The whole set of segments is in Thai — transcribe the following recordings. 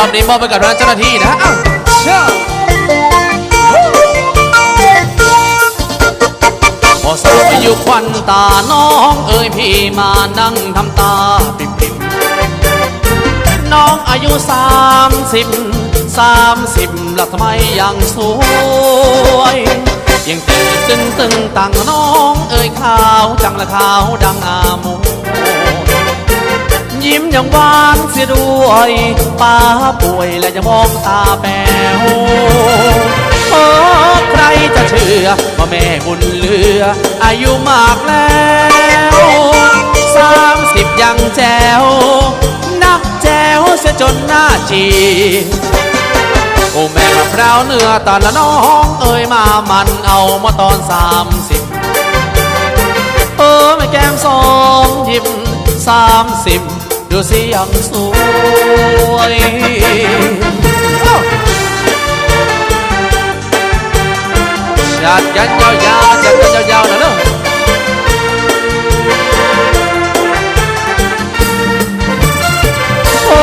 อบนี้มอบไปกับทางเจ้าหน้าที่นะอ้าวเชื่อพอสาวอายุควันตาน้องเอ้ยพี่มานั่งทำตาปิบปิบน้องอายุสามสิบสามสิบแล้วทำไมยังสวยยังตึงตึงตึงตังน้องเอ้ยขาวจังละขาวดังอาโม ยิ้มอย่างหวานเสียด้วยป้าป่วยและจะมองตาแป๋วโอ้ใครจะเชื่อว่าแม่บุญเหลือ อายุมากแล้วสามสิบยังแจวนักแจวเสียจนหน้าจีโอ้แม่มะพร้าวเนื้อตอนละน้องเอ้ยมามันเอามาตอนสามสิบเออแม่แก้มสองยิบสามสิบ ดูสิยังสวยจัดยันยาวๆจัดยันยาวๆนะเนอะโอ้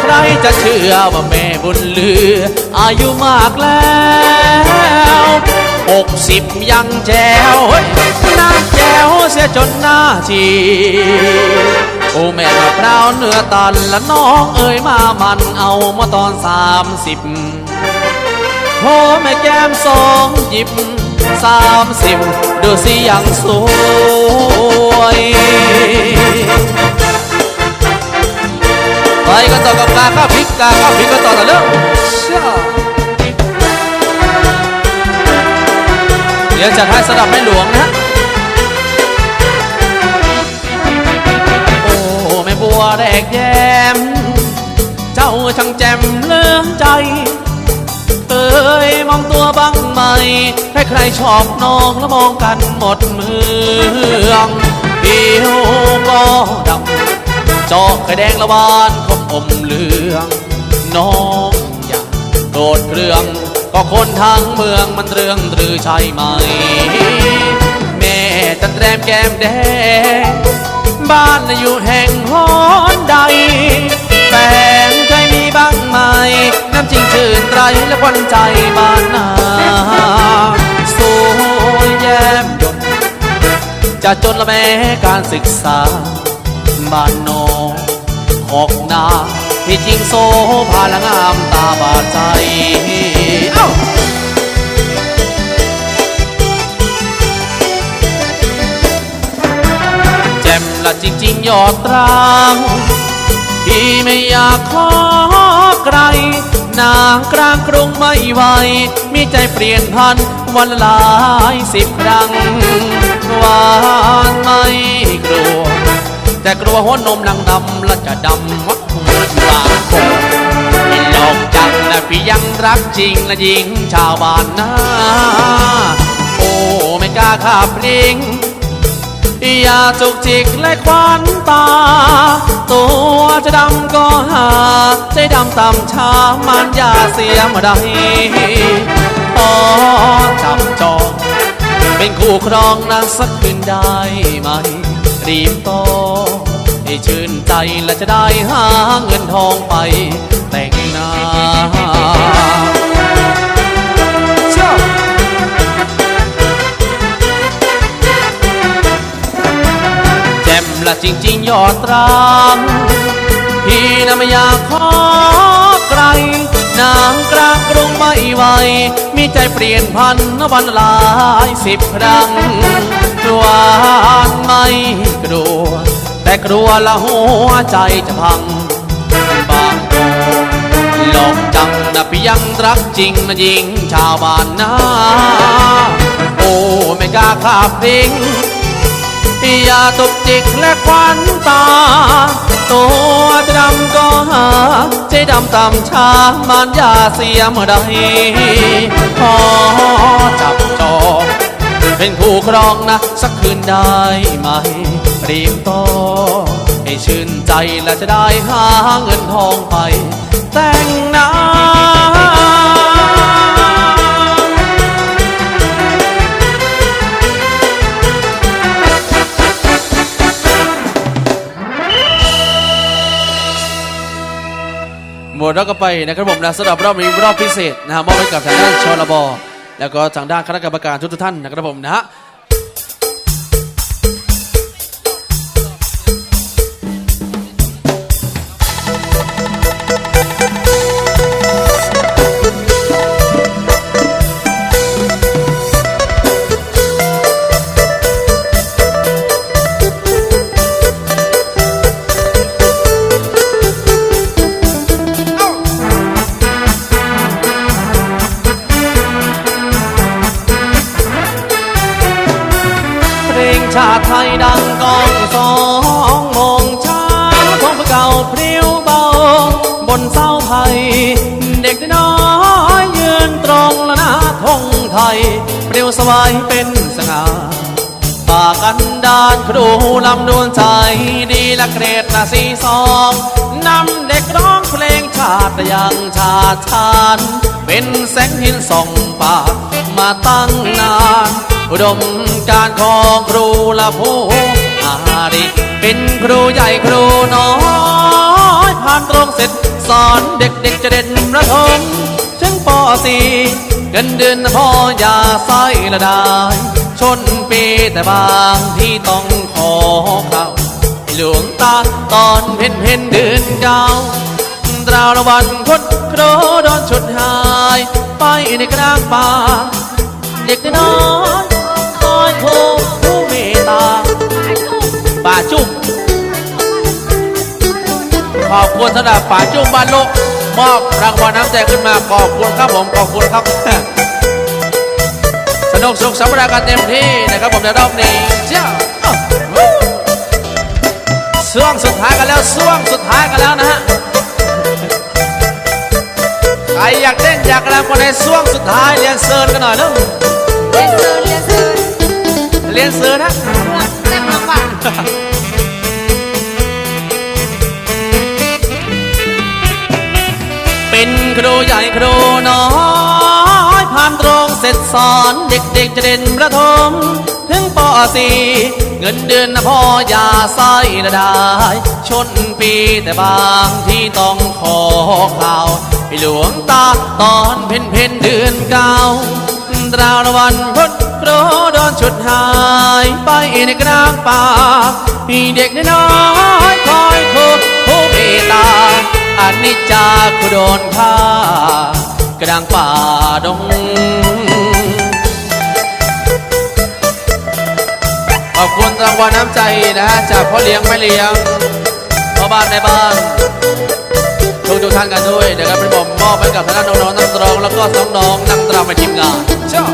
ใครจะเชื่อว่าแม่บุญเลือ อายุมากแล้วหกสิบยังแจ๋วเฮ้ยหน้าแจ๋วเสียจนหน้าชี พร้าวเนื้อตันและน้องเอ๋ยมามันเอามาตอนสามสิบโอ้แม่แก้มสองหยิบสามสิบดูสิยังสวยไปกันต่อกับกาข้าพริกกาข้าพริกกันต่อนะเร็วเชื่อเดี๋ยวจะให้สดับแม่หลวงนะ วแดกแย้ม เจ้าช่างแจ่มเลื่อมใจเอ้ยมองตัวบ้างไหมใครใครๆชอบน้องแล้วมองกันหมดเมืองผิวก็ดำจอกไข่แดงละบานคบอมเหลือง น้องอย่ากโดดเครื่องก็คนทั้งเมืองมันเรื่องหรือใช่ไหม แม่จันแรมแก้มแดง บ้านอยู่แห่งหอนใดแฟนเคยมีบ้างไหม น้ำจริงชื่นไรและควันใจบ้านนาสวยแย้มยนจะจนละแม้การศึกษา บ้านนองหอกนาที่จริงโซภาละงามตาบาดใจ เอ้า จริงๆยอดตรางพี่ไม่อยากขอไกลนางกลางกรุงไม่ไหว มีใจเปลี่ยนพันวันหลายสิบครั้งหวานไม่กลัว แต่กลัวหัวนมนางดำและจะดำวัดหัวบางคงไม่หลอกจังและพี่ยังรักจริงและยิงชาวบ้านนาโอ้ไม่กล้าขับพริง อย่าจุกจิกและควันตา ตัวจะดำก็หา ใจดำต่ำช้ามันอย่าเสียมาได้พอจับจองเป็นคู่ครองนางสักคืนได้ไหม รีบโตอให้ชื่นใจและจะได้หาเงินทองไปแต่งหน้า จ่มละจริงๆยอดตรังพี่น่ะไม่อยากขอไกลนางกลางกรุงไม่ไหวมีใจเปลี่ยนพันวันหลายสิบครั้งหวานไม่กลัว แต่กลัวละหัวใจจะพังบางโกหลอกจังนะพี่ยังรักจริงนะยิงชาวบ้านนาโอ้ไม่กล้าขับพิง อย่าตกจิกและควันตา ตัวจะดำก็หาใจดำต่ำช้ามันยาเสียเมื่อใดพอจับจองเป็นคู่ครองนะ สักคืนได้ไหมรีบโตอให้ชื่นใจและจะได้หาเงินทองไป แต่งหน้า ดดเราก็ไปนะครับผมนะสำหรับรอบนี้รอบพิเศษนะฮะมอบให้กับทางด้านชลบแล้วก็ทางด้านคณะกรรมการทุกท่านนะครับผมนะฮะ ลงชาติไทยดังกองสองมงเช้าทงเก่าพริ้วเบา บนเสาไผ่เด็กน้อยยืนตรงและหน้าธงไทยเปลิวสวายเป็นสง่าปากันดานครูลำดวนใจดีละเกรดละสีสองนำเด็กร้องเพลงชาติอย่างชาติชาญเป็นแสงหินส่องปากมาตั้งนาน อุดมการของครูละผู้อาดีเป็นครูใหญ่ครูน้อยผ่านตรงเสร็จสอนเด็กๆจะเด่นระทมถึงป .4 เงินเดือนพ่ออย่าใส่ละได้ชนปีแต่บางที่ต้องขอเข้าหลวงตาตอนเพ็นเพ็นเดือนเก้าตราละวันคดโครโดนฉุดหาย ไปในกลางป่าเด็กน้อย โคผู้เมตตาป่าจุ้มขอบคุณสำหรับป่าจุ้มบ้านโลกมอบรางวัลน้ำใจขึ้นมาขอบคุณครับผมขอบคุณครับ สนุกสุขสำราญกันเต็มที่นะครับผมในรอบนี้เจ้าช่วงสุดท้ายกันแล้วช่วงสุดท้ายกันแล้วนะฮะใครอยากเต้นอยากรำกันในช่วงสุดท้ายเรียนเซิร์นกันหน่อยเร็วเรียนเซิร์น เรียนเซิร์นะเต็มลำบากเป็นครูใหญ่ครูน้อยผ่านตรงเสร็จสอนเด็กๆจะเด่นประถมถึงป .4 เงินเดือนนะพ่ออย่าใส่ละได้ ชนปีแต่บางที่ต้องขอข่าวให้หลวงตาตอนเพ็นเพ็นเดือนเก้าตราละวันพด โปรโดนชุดหายไปในกลางป่าพี่เด็กน้อยคอยคุกผู้เมตตาอันนี้จาคุโดนฆ่ากระดังป่าดงขอบคุณรางวัลน้ำใจนะฮะจากพ่อเลี้ยงแม่เลี้ยงพ่อบ้านในบ้านทุกทุกท่านกันด้วยนะครับเป็นผมมอบให้กับทางด้านน้องๆนักร้องแล้วก็น้องๆนักตรำในทีมงานเจ้า